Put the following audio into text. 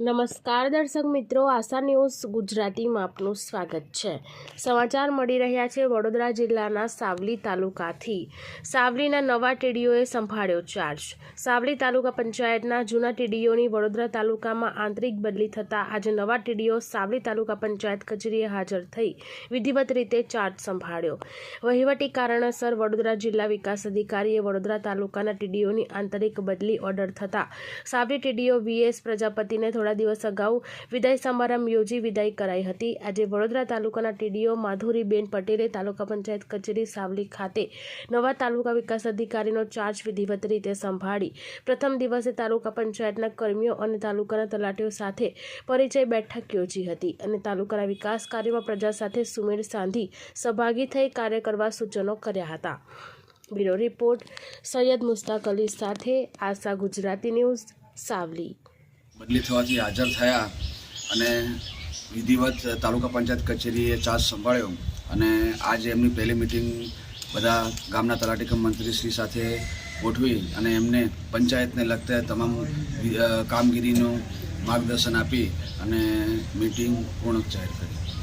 નમસ્કાર દર્શક મિત્રો, આશા ન્યૂઝ ગુજરાતીમાં આપનું સ્વાગત છે. સમાચાર મળી રહ્યા છે વડોદરા જિલ્લાના સાવલી તાલુકાથી. સાવલીના નવા ટીડીઓએ સંભાળ્યો ચાર્જ સાવલી તાલુકા પંચાયતના જૂના ટીડીઓની વડોદરા તાલુકામાં આંતરિક બદલી થતાં આજે નવા ટીડીઓ સાવલી તાલુકા પંચાયત કચેરીએ હાજર થઈ વિધિવત રીતે ચાર્જ સંભાળ્યો. વહીવટી કારણસર વડોદરા જિલ્લા વિકાસ અધિકારીએ વડોદરા તાલુકાના ટીડીઓની આંતરિક બદલી ઓર્ડર થતાં સાવલી ટીડીઓ વીએસ પ્રજાપતિને થોડા દિવસ અગાઉ વિદાય સમારંભ યોજી વિદાય કરાઈ હતી. આજે વડોદરા તાલુકાના ટીડીઓ માધુરીબેન પટેલે તાલુકા પંચાયત કચેરી સાવલી ખાતે નવા તાલુકા વિકાસ અધિકારીનો ચાર્જ વિધિવત રીતે સંભાળી પ્રથમ દિવસે તાલુકા પંચાયતના કર્મીઓ અને તાલુકાના તલાટીઓ સાથે પરિચય બેઠક યોજી હતી અને તાલુકાના વિકાસ કાર્યમાં પ્રજા સાથે સુમેળ સાંધી સહભાગી થઈ કાર્ય કરવા સૂચનો કર્યા હતા. બ્યુરો રિપોર્ટ સૈયદ મુસ્તાક અલી સાથે આશા ગુજરાતી ન્યૂઝ સાવલી. બદલી થવાથી હાજર થયા અને વિધિવત તાલુકા પંચાયત કચેરીએ ચાર્જ સંભાળ્યો અને આજે એમની પહેલી મિટિંગ બધા ગામના તલાટીકમ મંત્રીશ્રી સાથે ગોઠવી અને એમને પંચાયતને લગતા તમામ કામગીરીનું માર્ગદર્શન આપી અને મિટિંગ પૂર્ણ જાહેર કરી